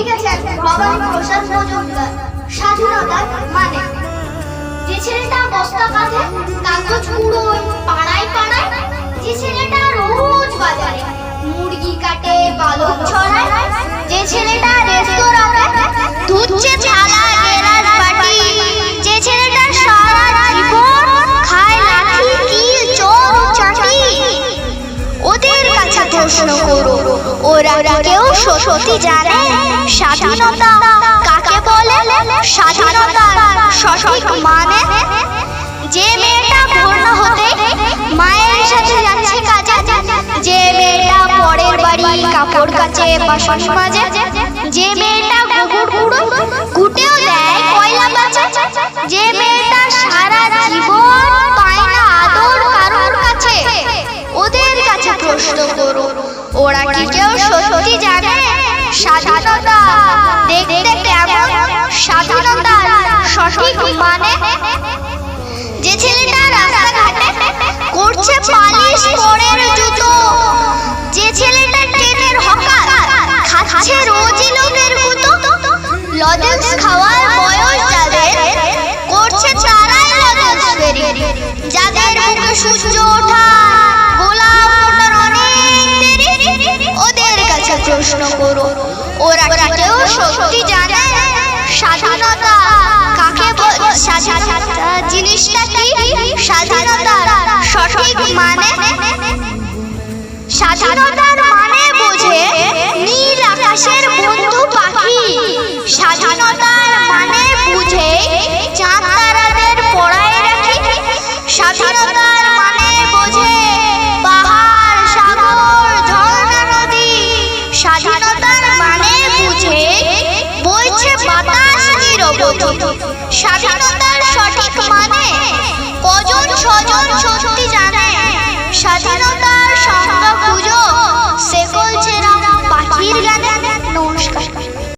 লিখেছেন ভবানী প্রসাদ মজুমদার স্বাধীনতার মানে। যে ছেলেটা বস্তা কাঁধে কাগজ কুড়োয় পাড়ায় পাড়ায়, যে ছেলেটা রোজ বাজারে মুরগি কাটে পালক ছড়ায়, যে ছেলেটা রেস্তোরাঁতে ধুচ্ছে থালা ওরা কেউ সত্যি জানে? সঠিক মানে যে মেয়েটা ভোর হতে মায়ের সাথে যাচ্ছে কাজে, যে মেয়েটা পরের বাড়ি কাপড় কাচে বাসন মাজে যে মেয়েটা গোবর কুড়ো কুটেও দেয় কয়লা বাঁচে, যে মেয়েটা সারা জীবন পায় না আদর কারোর কাছে, ওদের কাছে প্রশ্ন করো ওরা কি কেউ সত্যি জানে? স্বাধীনতা পালিশ পরের জুতো। যে ছেলেটা ট্রেনের হকার, খাচ্ছে রোজই লোকের গুতো লজেন্স খাওয়ার বয়স যাদের, করছে তারাই লজেন্স ফেরি যাদের মুখে সূর্য ওঠা, গোলাপ ওঠার অনেক দেরি, ওদের কাছে প্রশ্ন করো। ওরা কেউ সত্যি জানে? স্বাধীনতা কাকে বলে? স্বাধীনতা জিনিসটা স্বাধীনতার মানে বোঝে নীল আকাশের বন্ধু পাখি। স্বাধীনতার মানে বুঝে চাঁদ তারাদের পড়ায় রাখি। স্বাধীনতার মানে বোঝে পাহাড়, সাগর, ঝর্ণা, নদী। স্বাধীনতার মানে বুঝে বইছে বাতাস নিরবধি স্বাধীনতার সঠিক মানে কজন স্বজন সত্যি